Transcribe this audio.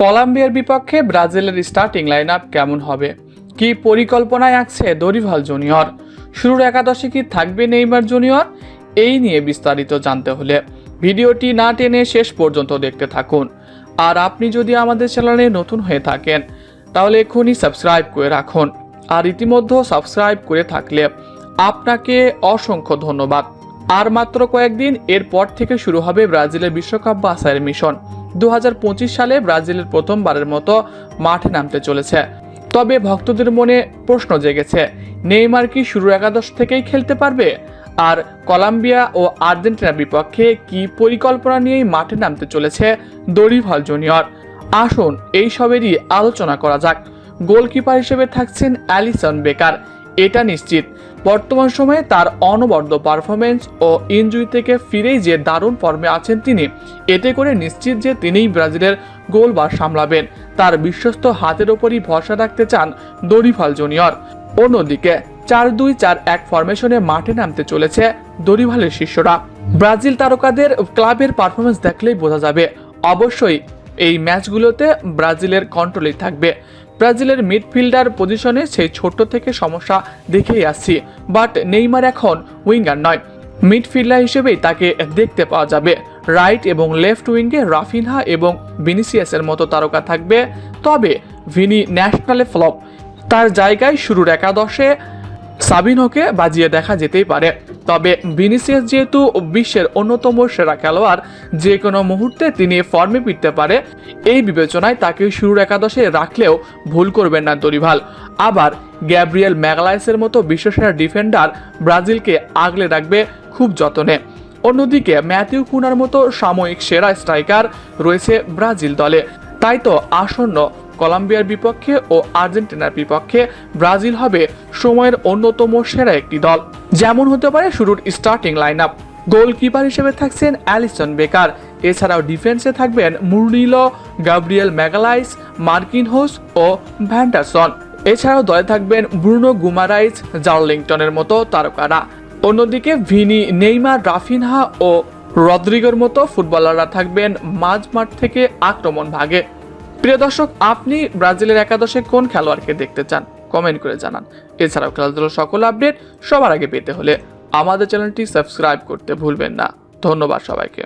কলম্বিয়ার বিপক্ষে ব্রাজিলের স্টার্টিং লাইন আপ কেমন হবে? কি পরিকল্পনায় আঁকছে দরিভাল জুনিয়র? শুরুর একাদশে কি থাকবে নেইমার জুনিয়র? এই নিয়ে বিস্তারিত জানতে হলে ভিডিওটি না টেনে শেষ পর্যন্ত দেখতে থাকুন। আর আপনি যদি আমাদের চ্যানেলে নতুন হয়ে থাকেন, তাহলে এক্ষুনি সাবস্ক্রাইব করে রাখুন। আর ইতিমধ্যে সাবস্ক্রাইব করে থাকলে আপনাকে অসংখ্য ধন্যবাদ। আর মাত্র কয়েকদিন এরপর থেকে শুরু হবে ব্রাজিলের বিশ্বকাপ বাছাইয়ের মিশন। দু হাজার পঁচিশ সালে ব্রাজিলের প্রথমবারের মতো মাঠে নামতে চলেছে। তবে ভক্তদের মনে প্রশ্ন জেগেছে, নেইমার কি শুরু একাদশ থেকেই খেলতে পারবে? আর কলম্বিয়া ও আর্জেন্টিনার বিপক্ষে কি পরিকল্পনা নিয়েই মাঠে নামতে চলেছে দরিভাল জুনিয়র? আসুন এই সবেরই আলোচনা করা যাক। গোলকিপার হিসেবে থাকছেন অ্যালিসন বেকার। এটা নিশ্চিত। বর্তমান সময়ে তার অনবদ্য পারফরমেন্স ও ইনজুরি থেকে ফিরেই যে দারুণ ফর্মে আছেন তিনি, এতে করে নিশ্চিত যে তিনিই ব্রাজিলের গোলবার সামলাবেন। তার বিশ্বস্ত হাতের ওপরই ভরসা রাখতে চান দরিফাল জুনিয়র অন্যদিকে চার দুই চার এক ফরমেশনে মাঠে নামতে চলেছে দরিভালের শিষ্যরা। ব্রাজিল তারকাদের ক্লাবের পারফরমেন্স দেখলেই বোঝা যাবে। অবশ্যই এই ম্যাচগুলোতে ব্রাজিলের কন্ট্রোলেই থাকবে। ব্রাজিলের মিডফিল্ডার পজিশনে সেই ছোট থেকে সমস্যা দেখেই আসছি। বাট নেইমার এখন উইঙ্গার নয়। মিডফিল্ডার হিসেবেই তাকে দেখতে পাওয়া যাবে। রাইট এবং লেফট উইঙ্গে রাফিনহা এবং ভিনিসিয়াসের মতো তারকা থাকবে। তবে ভিনি ন্যাশনালে ফ্লপ। তার জায়গায় শুরুর একাদশে সাবিনহোকে বাজিয়ে দেখা যেতেই পারে। তবে ভিনিসিয়াস যেহেতু বিশ্বের অন্যতম সেরা খেলোয়াড়, যে কোনো মুহূর্তে তিনি ফর্মে ফিরতে পারে, এই বিবেচনায় তাকে শুরুর একাদশে রাখলেও ভুল করবেন না দরিভাল। আবার গ্যাব্রিয়েল ম্যাগলাইসের মতো বিশ্বসেরা ডিফেন্ডার ব্রাজিলকে আগলে রাখবে খুব যত্নে। অন্যদিকে ম্যাথিউ কুনার মতো সাময়িক সেরা স্ট্রাইকার রয়েছে ব্রাজিল দলে। তাই তো আসন্ন কলম্বিয়ার বিপক্ষে ও আর্জেন্টিনার বিপক্ষে ব্রাজিল হবে সময়ের অন্যতম সেরা একটি দল। যেমন হতে পারে শুরুর স্টার্টিং লাইন আপ গোলকিপার হিসেবে থাকছেন অ্যালিসন বেকার। এছাড়াও ডিফেন্সে থাকবেন মুরনিলো গাব্রিয়েল ম্যাগালাইস, মার্কিন হোস ও ভ্যান্ডারসন এছাড়াও দলে থাকবেন ব্রুনো গুমারাইস জার্লিংটনের মতো তারকারা। অন্যদিকে ভিনি, নেইমার, রাফিনহা ও রদ্রিগোর মতো ফুটবলাররা থাকবেন মাঝ মাঠ থেকে আক্রমণ ভাগে। প্রিয় দর্শক, আপনি ব্রাজিলের একাদশে কোন খেলোয়াড়কে দেখতে চান? কমেন্ট করে জানান। এছাড়াও খেলাধুলোর সকল আপডেট সবার আগে পেতে হলে আমাদের চ্যানেলটি সাবস্ক্রাইব করতে ভুলবেন না। ধন্যবাদ সবাইকে।